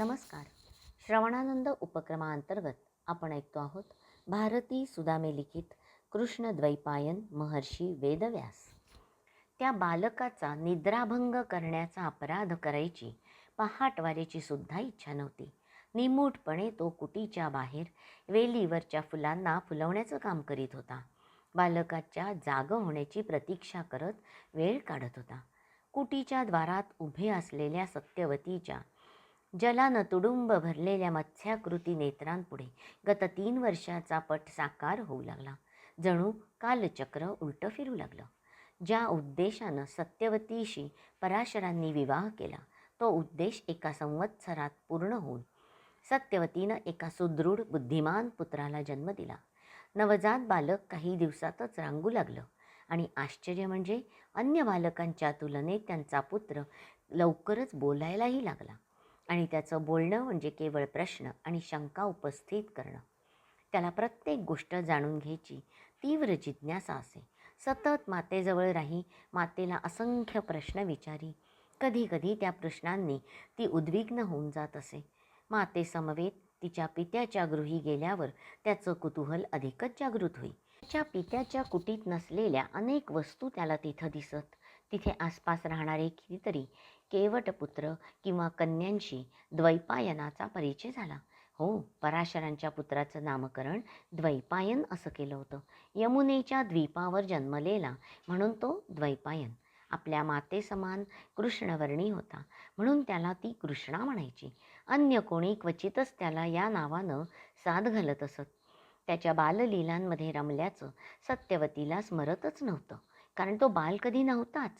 नमस्कार. श्रवणानंद उपक्रमाअंतर्गत आपण ऐकतो आहोत भारती सुदामे लिखित कृष्णद्वैपायन महर्षी वेदव्यास. त्या बालकाचा निद्राभंग करण्याचा अपराध करायची पहाटवारीची सुद्धा इच्छा नव्हती. निमूटपणे तो कुटीच्या बाहेर वेलीवरच्या फुलांना फुलवण्याचं काम करीत होता. बालकाच्या जाग होण्याची प्रतीक्षा करत वेळ काढत होता. कुटीच्या द्वारात उभे असलेल्या सत्यवतीच्या जलानं तुडुंब भरलेल्या मत्स्याकृती नेत्रांपुढे गत तीन वर्षाचा पट साकार होऊ लागला. जणू कालचक्र उलटं फिरू लागलं. ज्या उद्देशानं सत्यवतीशी पराशरांनी विवाह केला तो उद्देश एका संवत्सरात पूर्ण होऊन सत्यवतीनं एका सुदृढ बुद्धिमान पुत्राला जन्म दिला. नवजात बालक काही दिवसातच रांगू लागलं आणि आश्चर्य म्हणजे अन्य बालकांच्या तुलनेत त्यांचा पुत्र लवकरच बोलायलाही लागला. आणि त्याचं बोलणं म्हणजे केवळ प्रश्न आणि शंका उपस्थित करणं. त्याला प्रत्येक गोष्ट जाणून घ्यायची तीव्र जिज्ञासा असे. सतत मातेजवळ राही मातेला असंख्य प्रश्न विचारी. कधी कधी त्या प्रश्नांनी ती उद्विग्न होऊन जात असे. मातेसमवेत तिच्या पित्याच्या गृही गेल्यावर त्याचं कुतूहल अधिकच जागृत होई. त्याच्या पित्याच्या कुटीत नसलेल्या अनेक वस्तू त्याला तिथं दिसत. तिथे आसपास राहणारे कितीतरी केवटपुत्र किंवा कन्यांशी द्वैपायनाचा परिचय झाला. हो पराशरांच्या पुत्राचं नामकरण द्वैपायन असं केलं होतं. यमुनेच्या द्वीपावर जन्मलेला म्हणून तो द्वैपायन. आपल्या मातेसमान कृष्णवर्णी होता. म्हणून त्याला ती कृष्णा म्हणायची. अन्य कोणी क्वचितच त्याला या नावानं साथ घालत असत. त्याच्या बाललीलांमध्ये रमल्याचं सत्यवतीला स्मरतच नव्हतं. कारण तो बाल कधी नव्हताच.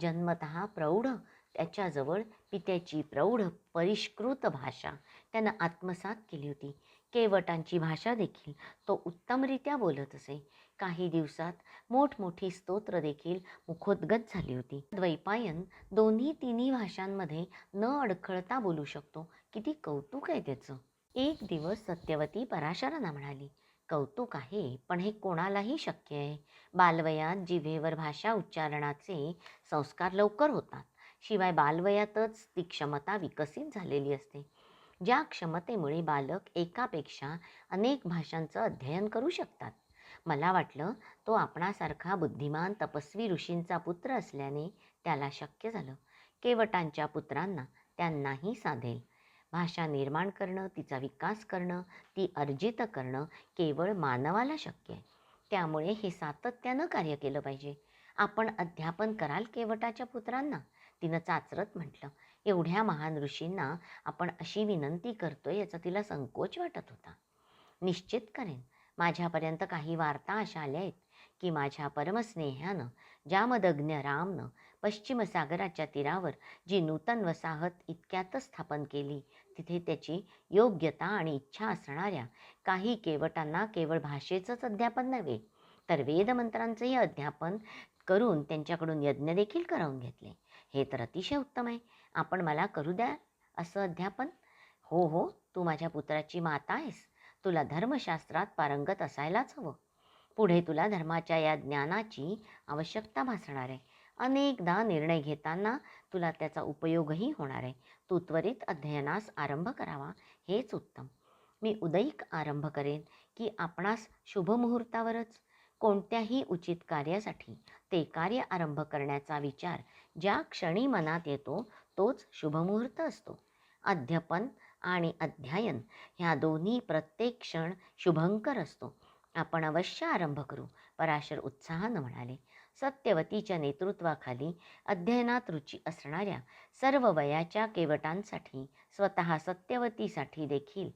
जन्मत प्रौढ त्याच्याजवळ पित्याची प्रौढ परिष्कृत भाषा त्यानं आत्मसात केली होती. केवटांची भाषा देखील तो उत्तमरित्या बोलत असे. काही दिवसात मोठमोठी स्तोत्र देखील मुखोद्गत झाली होती. द्वैपायन दोन्ही तिन्ही भाषांमध्ये न अडखळता बोलू शकतो. किती कौतुक आहे त्याचं. एक दिवस सत्यवती पराशरांना म्हणाली कौतुक आहे पण हे कोणालाही शक्य आहे. बालवयात जिभेवर भाषा उच्चारणाचे संस्कार लवकर होतात. शिवाय बालवयातच ती क्षमता विकसित झालेली असते. ज्या क्षमतेमुळे बालक एकापेक्षा अनेक भाषांचं अध्ययन करू शकतात. मला वाटलं तो आपणासारखा बुद्धिमान तपस्वी ऋषींचा पुत्र असल्याने त्याला शक्य झालं. केवटांच्या पुत्रांना त्यांनाही साधेल. भाषा निर्माण करणं तिचा विकास करणं ती अर्जित करणं केवळ मानवाला शक्य आहे. त्यामुळे हे सातत्यानं कार्य केलं पाहिजे. आपण अध्यापन कराल केवटाच्या पुत्रांना? तिनं चाचरत म्हटलं. एवढ्या महान ऋषींना आपण अशी विनंती करतोय याचा तिला संकोच वाटत होता. निश्चित करेन माझ्यापर्यंत काही वार्ता अशा आल्या आहेत की माझ्या परमस्नेह्यानं जामदग्न रामनं पश्चिम सागराच्या तीरावर जी नूतन वसाहत इतक्यातच स्थापन केली तिथे त्याची योग्यता आणि इच्छा असणाऱ्या काही केवटांना केवळ भाषेचंच अध्यापन नव्हे तर वेदमंत्रांचंही अध्यापन करून त्यांच्याकडून यज्ञ देखील करवून घेतले. हे तर अतिशय उत्तम आहे. आपण मला करू द्या असं अध्यापन? हो हो तू माझ्या पुत्राची माता आहेस. तुला धर्मशास्त्रात पारंगत असायलाच हवं. पुढे तुला धर्माच्या या ज्ञानाची आवश्यकता भासणार आहे. अनेकदा निर्णय घेताना तुला त्याचा उपयोगही होणार आहे. तू त्वरित अध्ययनास आरंभ करावा हेच उत्तम. मी उदयिक आरंभ करेन की आपणास शुभमुहूर्तावरच. कोणत्याही उचित कार्यासाठी ते कार्य आरंभ करण्याचा विचार ज्या क्षणी मनात येतो तोच शुभमुहूर्त असतो. अध्यापन आणि अध्ययन ह्या दोन्ही प्रत्येक क्षण शुभंकर असतो. आपण अवश्य आरंभ करू पराशर उत्साहानं म्हणाले. सत्यवतीच्या नेतृत्वाखाली अध्ययनात रुची असणाऱ्या सर्व वयाच्या केवटांसाठी स्वतः सत्यवतीसाठी देखील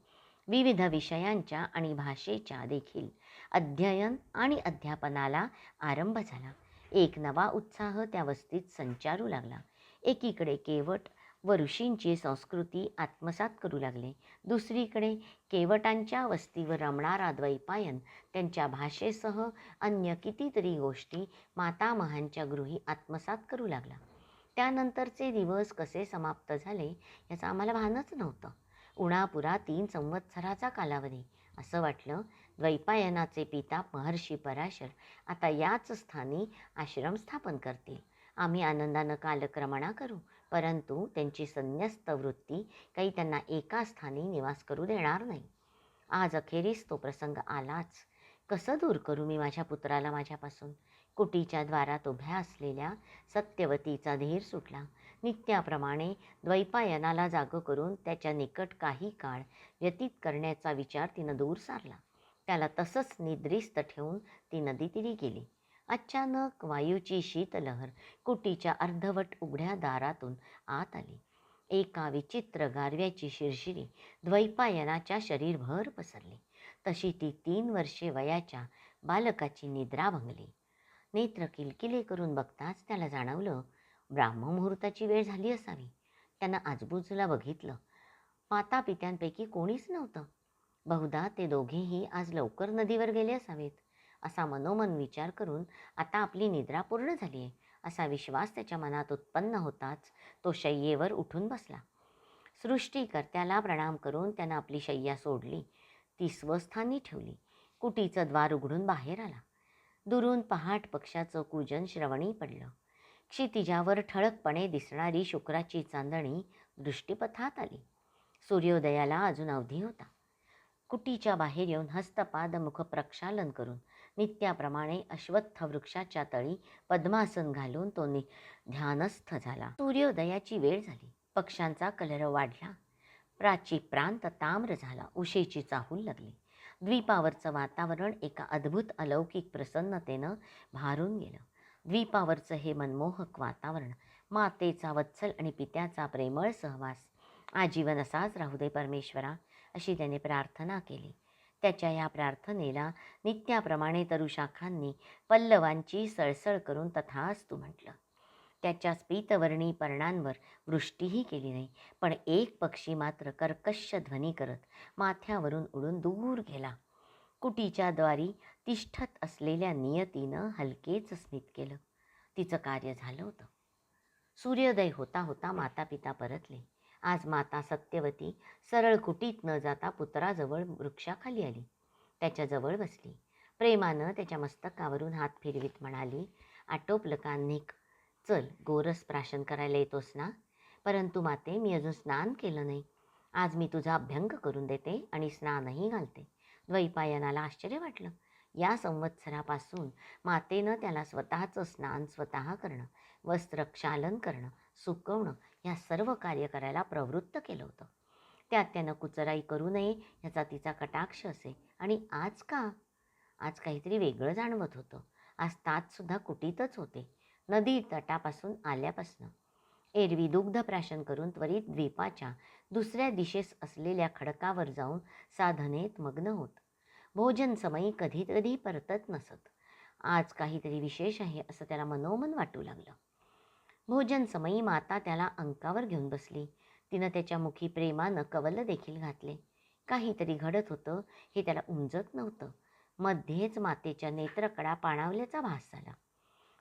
विविध विषयांच्या आणि भाषेच्या देखील अध्ययन आणि अध्यापनाला आरंभ झाला. एक नवा उत्साह त्या वस्तीत संचारू लागला. एकीकडे केवट व ऋषींची संस्कृती आत्मसात करू लागले. दुसरीकडे केवटांच्या वस्तीवर रमणारा द्वैपायन त्यांच्या भाषेसह अन्य कितीतरी गोष्टी मातामहांच्या गृही आत्मसात करू लागला. त्यानंतरचे दिवस कसे समाप्त झाले याचं आम्हाला भानच नव्हतं. उणापुरा तीन संवत्सराचा कालावधी. असं वाटलं द्वैपायनाचे पिता महर्षी पराशर आता याच स्थानी आश्रम स्थापन करतील. आम्ही आनंदानं कालक्रमणा करू परंतु त्यांची संन्यस्त वृत्ती काही त्यांना एका स्थानी निवास करू देणार नाही. आज अखेरीस तो प्रसंग आलाच. कसं दूर करू मी माझ्या पुत्राला माझ्यापासून? कुटीच्या द्वारात उभ्या असलेल्या सत्यवतीचा धीर सुटला. नित्याप्रमाणे द्वैपायनाला जाग करून त्याच्या निकट काही काळ व्यतीत करण्याचा विचार तिनं दूर सारला. त्याला तसंच निद्रिस्त ठेवून ती नदीतीरी गेली. अचानक वायूची शीतलहर कुटीच्या अर्धवट उघड्या दारातून आत आली. एका विचित्र गारव्याची शिरशिरी द्वैपायनाच्या शरीरभर पसरली. तशी ती तीन वर्षे वयाच्या बालकाची निद्रा भंगली. नेत्र किलकिले करून बघताच त्याला जाणवलं ब्राह्ममुहूर्ताची वेळ झाली असावी. त्यानं आजबूजला बघितलं. माता पित्यांपैकी कोणीच नव्हतं. बहुधा ते दोघेही आज लवकर नदीवर गेले असावेत. असा मनोमन विचार करून आता आपली निद्रा पूर्ण झाली आहे असा विश्वास त्याच्या मनात उत्पन्न होताच तो शय्येवर उठून बसला. सृष्टीकर्त्याला प्रणाम करून त्यानं आपली शय्या सोडली. ती स्वस्थानी ठेवली. कुटीचं द्वार उघडून बाहेर आला. दुरून पहाट पक्षाचं कुजन श्रवणी पडलं. क्षितिजावर ठळकपणे दिसणारी शुक्राची चांदणी दृष्टीपथात आली. सूर्योदयाला अजून अवधी होता. कुटीच्या बाहेर येऊन हस्तपाद मुख प्रक्षालन करून नित्याप्रमाणे अश्वत्थ वृक्षाच्या तळी पद्मासन घालून तो नि ध्यानस्थ झाला. सूर्योदयाची वेळ झाली. पक्ष्यांचा कलर वाढला. प्राची प्रांत ताम्र झाला. उशेची चाहूल लागली. द्वीपावरचं वातावरण एका अद्भुत अलौकिक प्रसन्नतेनं भारून गेलं. द्वीपावरचं हे मनमोहक वातावरण मातेचा वत्सल आणि पित्याचा प्रेमळ सहवास. आजीवन असाच राहू दे परमेश्वरा अशी त्याने प्रार्थना केली. त्याच्या या प्रार्थनेला नित्याप्रमाणे तरुशाखांनी पल्लवांची सळसळ करून तथास्तु म्हटलं. त्याच्या स्पीतवर्णी पर्णांवर वृष्टीही केली नाही पण एक पक्षी मात्र कर्कश ध्वनी करत माथ्यावरून उडून दूर गेला. कुटीच्या द्वारी तिष्ठत असलेल्या नियतीनं हलकेच स्मित केलं. तिचं कार्य झालं होतं. सूर्योदय होता होता माता पिता परतले. आज माता सत्यवती सरळ कुटीत न जाता पुत्राजवळ वृक्षाखाली आली. त्याच्याजवळ बसली. प्रेमानं त्याच्या मस्तकावरून हात फिरवीत म्हणाली आटोपलं कान्निक चल गोरस प्राशन करायला येतोस ना? परंतु माते मी अजून स्नान केलं नाही. आज मी तुझा अभ्यंग करून देते आणि स्नानही घालते. द्वैपायनाला आश्चर्य वाटलं. या संवत्सरापासून मातेनं त्याला स्वतःचं स्नान स्वतः करणं वस्त्रक्षालन करणं सुकवणं या सर्व कार्य करायला प्रवृत्त केलं होतं. त्यात त्यानं कुचराई करू नये याचा तिचा कटाक्ष असे. आणि आज का? आज काहीतरी वेगळं जाणवत होतं. आज तातसुद्धा कुटीतच होते. नदी तटापासून आल्यापासनं. एरवी दुग्ध प्राशन करून त्वरित द्वीपाच्या दुसऱ्या दिशेस असलेल्या खडकावर जाऊन साधनेत मग्न होत. भोजन समयी कधी कधी परतत नसत. आज काहीतरी विशेष आहे असं त्याला मनोमन वाटू लागलं. भोजन समयी माता त्याला अंकावर घेऊन बसली. तिनं त्याच्या मुखी प्रेमानं कवल देखील घातले. काहीतरी घडत होतं हे त्याला उमजत नव्हतं. मध्येच मातेच्या नेत्रकडा पाणावल्याचा भास झाला.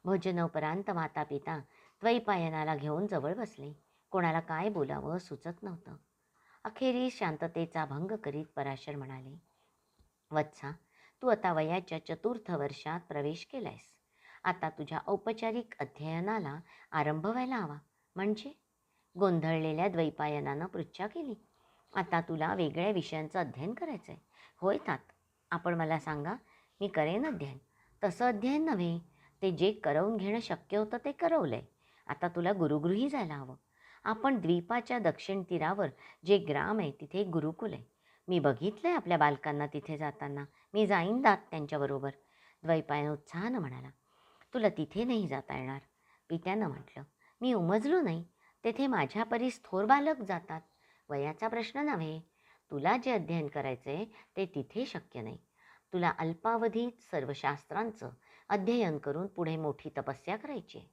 भोजनोपरांत माता पिता द्वैपायनाला घेऊन जवळ बसले. कोणाला काय बोलावं सुचत नव्हतं. अखेरीस शांततेचा भंग करीत पराशर म्हणाले वत्सा तू आता वयाच्या चतुर्थ वर्षात प्रवेश केलायस. आता तुझ्या औपचारिक अध्ययनाला आरंभ व्हायला हवा. म्हणजे? गोंधळलेल्या द्वैपायनानं पृच्छा केली. आता तुला वेगळ्या विषयांचं अध्ययन करायचं आहे होय तात. आपण मला सांगा मी करेन अध्ययन. तसं अध्ययन नव्हे. ते जे करवून घेणं शक्य होतं ते करवलं आहे आता तुला गुरुगृही जायला हवं. आपण द्वीपाच्या दक्षिण तीरावर जे ग्राम आहे तिथे गुरुकुल आहे. मी बघितलं आहे आपल्या बालकांना तिथे जाताना. मी जाईन दात त्यांच्याबरोबर. द्वैपायन उत्साहानं म्हणाला तुला तिथे नाही जाता येणार. पित्यानं म्हटलं मी उमजलो नाही. तेथे माझ्या परीस थोर बालक जातात. वयाचा प्रश्न नव्हे. तुला जे अध्ययन करायचं आहे ते तिथे शक्य नाही. तुला अल्पावधीत सर्व शास्त्रांचं अध्ययन करून पुढे मोठी तपस्या करायची आहे.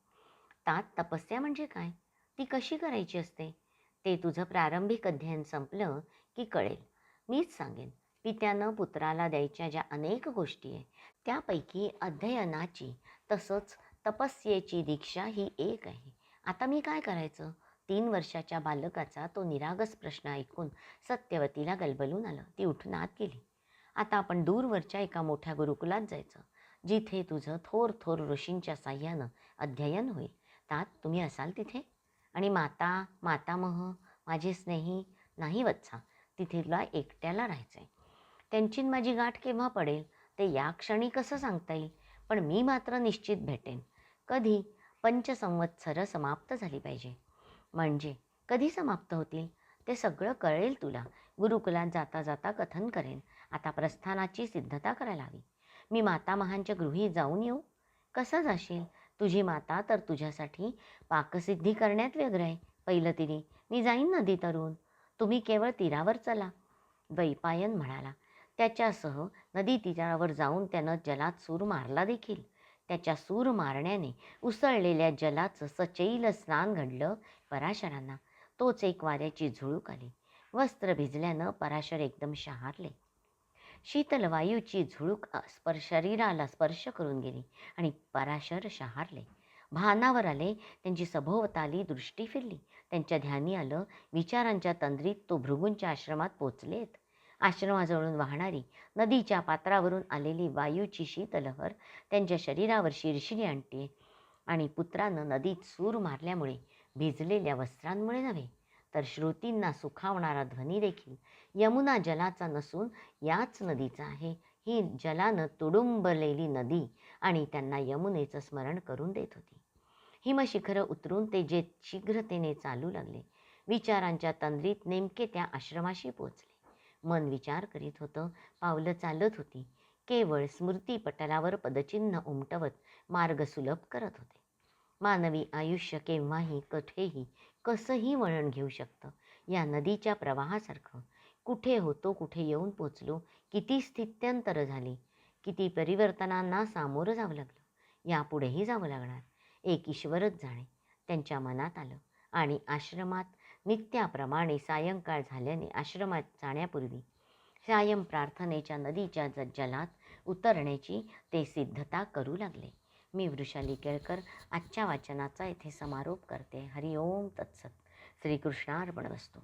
तात तपस्या म्हणजे काय? ती कशी करायची असते? ते तुझं प्रारंभिक अध्ययन संपलं की कळेल. मीच सांगेन. पित्यानं पुत्राला द्यायच्या ज्या अनेक गोष्टी आहे त्यापैकी अध्ययनाची तसंच तपस्येची दीक्षा ही एक आहे. आता मी काय करायचं? तीन वर्षाच्या बालकाचा तो निरागस प्रश्न ऐकून सत्यवतीला गलबलून आलं. ती उठून आत गेली. आता आपण दूरवरच्या एका मोठ्या गुरुकुलात जायचं. जिथे तुझं थोर थोर ऋषींच्या साह्यानं अध्ययन होईल. तात तुम्ही असाल तिथे? आणि माता मातामह माझे स्नेही नाही वत्सा. तिथेला एकट्याला राहायचं आहे त्यांची माझी गाठ केव्हा पडेल ते या क्षणी कसं सांगता येईल? पण मी मात्र निश्चित भेटेन. कधी? पंचसंवत्सरं समाप्त झाली पाहिजे. म्हणजे? कधी समाप्त होतील? ते सगळं कळेल तुला. गुरुकुलात जाता जाता कथन करेन. आता प्रस्थानाची सिद्धता करायला हवी. मी मातामहांच्या गृही जाऊन येऊ? कसं जाशील? तुझी माता तर तुझ्यासाठी पाकसिद्धी करण्यात व्यग्र आहे. पहिलं तिने मी जाईन नदी तरुण. तुम्ही केवळ तीरावर चला. द्वैपायन म्हणाला. त्याच्यासह नदी तीरावर जाऊन त्यानं जलात सूर मारला देखील. त्याच्या सूर मारण्याने उसळलेल्या जलाचं सचैल स्नान घडलं पराशरांना. तोच एक वाऱ्याची झुळूक आली. वस्त्र भिजल्यानं पराशर एकदम शहारले. शीतल वायूची झुळूक स्पर्श शरीराला स्पर्श करून गेली आणि पराशर शहारले. भानावर आले. त्यांची सभोवताली दृष्टी फिरली. त्यांच्या ध्यानी आलं. विचारांच्या तंद्रीत तो भृगूंच्या आश्रमात पोचलेत. आश्रमाजवळून वाहणारी नदीच्या पात्रावरून आलेली वायूची शीतलहर त्यांच्या शरीरावर शिरशिरी आणते आणि पुत्रानं नदीत सूर मारल्यामुळे भिजलेल्या वस्त्रांमुळे नव्हे तर श्रोतींना सुखावणारा ध्वनी देखील यमुना जलाचा नसून याच नदीचा आहे. ही जलानं तुडुंबलेली नदी आणि त्यांना यमुनेचं स्मरण करून देत होती. हिमशिखरं उतरून ते जे शीघ्रतेने चालू लागले. विचारांच्या तंद्रीत नेमके त्या आश्रमाशी पोचले मन विचार करीत होतं. पावलं चालत होती. केवळ स्मृतीपटलावर पदचिन्ह उमटवत मार्ग सुलभ करत होते. मानवी आयुष्य केव्हाही कठेही कसंही वळण घेऊ शकतं. या नदीच्या प्रवाहासारखं. कुठे होतो कुठे येऊन पोचलो किती स्थित्यंतर झाली किती परिवर्तनांना सामोरं जावं लागलं. यापुढेही जावं लागणार. एक ईश्वरच जाणे त्यांच्या मनात आलं. आणि आश्रमात नित्याप्रमाणे सायंकाळ झाल्याने आश्रमात जाण्यापूर्वी सायं प्रार्थनेच्या नदीच्या ज जलात उतरण्याची ते सिद्धता करू लागले. मी वृषाली केळकर आजच्या वाचनाचा येथे समारोप करते. हरिओम तत्सत. श्रीकृष्णार्पण वस्तू.